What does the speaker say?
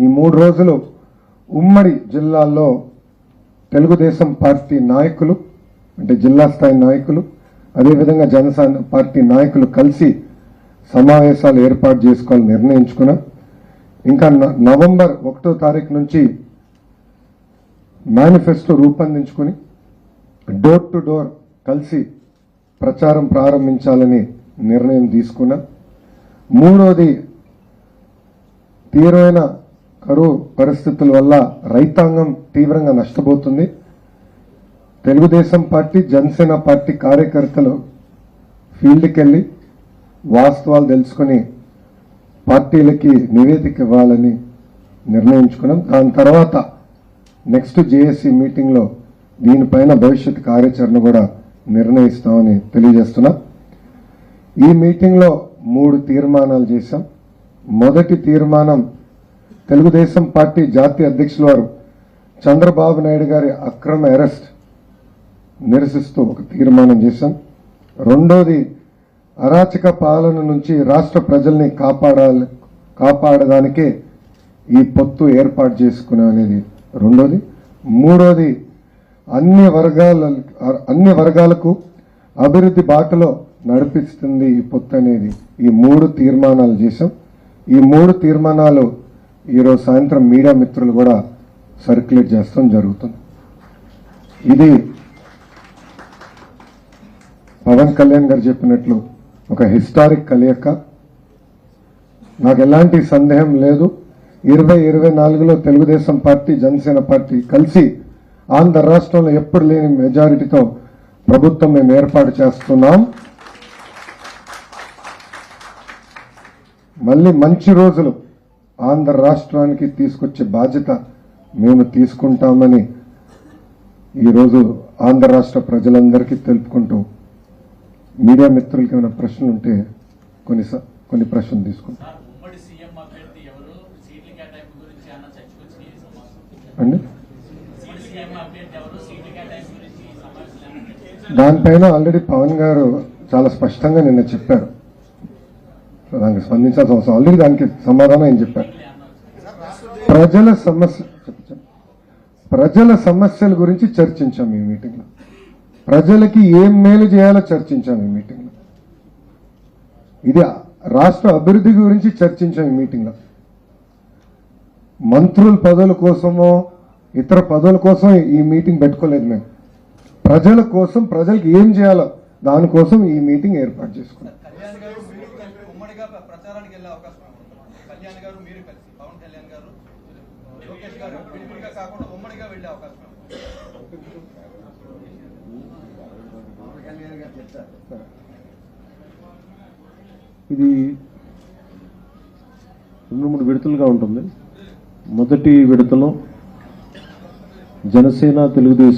ఈ మూడు రోజులు ఉమ్మడి జిల్లాల్లో తెలుగుదేశం పార్టీ నాయకులు అంటే జిల్లా స్థాయి నాయకులు అదేవిధంగా జనసేన పార్టీ నాయకులు కలిసి సమావేశాలు ఏర్పాటు చేసుకోవాలని నిర్ణయించుకున్నాం. ఇంకా న- నవంబర్ ఒకటో తారీఖు నుంచి మేనిఫెస్టో రూపొందించుకుని డోర్ టు డోర్ కలిసి ప్రచారం ప్రారంభించాలని నిర్ణయం తీసుకున్నాం. మూడోది తీవ్రమైన కరువు పరిస్థితుల వల్ల రైతాంగం తీవ్రంగా నష్టపోతుంది. తెలుగుదేశం పార్టీ జనసేన పార్టీ కార్యకర్తలు ఫీల్డ్కి వెళ్ళి వాస్తవాలు తెలుసుకొని పార్టీలకి నివేదిక ఇవ్వాలని నిర్ణయించుకున్నాం. దాని తర్వాత నెక్స్ట్ జేఏసీ మీటింగ్లో దీనిపైన భవిష్యత్ కార్యాచరణ కూడా నిర్ణయిస్తామని తెలియజేస్తున్నా. ఈ మీటింగ్లో మూడు తీర్మానాలు చేశాం. మొదటి తీర్మానం తెలుగుదేశం పార్టీ జాతీయ అధ్యక్షుల వారు చంద్రబాబు నాయుడు గారి అక్రమ అరెస్ట్ నిరసిస్తూ ఒక తీర్మానం చేశాం. రెండోది అరాచక పాలన నుంచి రాష్ట్ర ప్రజల్ని కాపాడాలి కాపాడడానికే ఈ పొత్తు ఏర్పాటు చేసుకునే అనేది రెండోది. మూడోది అన్ని వర్గాల అన్ని వర్గాలకు అభివృద్ధి బాటలో నడిపిస్తుంది ఈ పొత్తు అనేది ఈ మూడు తీర్మానాలు చేశాం. ఈ మూడు తీర్మానాలు ఈరోజు సాయంత్రం మీడియా మిత్రులు కూడా సర్క్యులేట్ చేస్తాం జరుగుతుంది ఇది పవన్ కళ్యాణ్ గారు చెప్పినట్లు ఒక హిస్టారిక్ కలయిక. నాకు ఎలాంటి సందేహం లేదు. ఇరవై ఇరవై నాలుగులో తెలుగుదేశం పార్టీ జనసేన పార్టీ కలిసి ఆంధ్ర రాష్ట్రంలో ఎప్పుడు లేని మెజారిటీతో ప్రభుత్వం మేము ఏర్పాటు చేస్తున్నాం. మళ్ళీ మంచి రోజులు. ఆంధ్ర రాష్ట్రానికి తీసుకొచ్చే బాధ్యత మేము తీసుకుంటామని ఈరోజు ఆంధ్ర రాష్ట్ర ప్రజలందరికీ తెలుపుకుంటూ మీడియా మిత్రులకి ఏమైనా ప్రశ్నలు ఉంటే కొన్ని కొన్ని ప్రశ్నలు తీసుకుంటాం. అండి? దానిపైన ఆల్రెడీ పవన్ గారు చాలా స్పష్టంగా నిన్న చెప్పారు. దానికి స్పందించాల్సిన అవసరం ఆల్రెడీ దానికి సమాధానం ఏం చెప్పారు? ప్రజల సమస్య ప్రజల సమస్యల గురించి చర్చించాం ఈ మీటింగ్లో. ప్రజలకి ఏం మేలు చేయాలో చర్చించాం ఈ మీటింగ్లో. ఇది రాష్ట్ర అభివృద్ధి గురించి చర్చించాం ఈ మీటింగ్లో. మంత్రుల పదవుల కోసమో ఇతర పదవుల కోసం ఈ మీటింగ్ పెట్టుకోలేదు మేము. ప్రజల కోసం ప్రజలకు ఏం చేయాలో దానికోసం ఈ మీటింగ్ ఏర్పాటు చేసుకున్నాం కళ్యాణ్ గారు మీరు కలిసి ఉమ్మడిగా ప్ర- ప్రచారానికి వెళ్ళే అవకాశం కళ్యాణ్ గారు మీరు కలిసి పవన్ కళ్యాణ్ గారు లోకేష్ గారు విడివిడిగా కాకుండా ఉమ్మడిగా వెళ్ళే అవకాశం ఇది రెండు మూడు విడతలుగా ఉంటుంది. మొదటి విడతలో జనసేన తెలుగుదేశం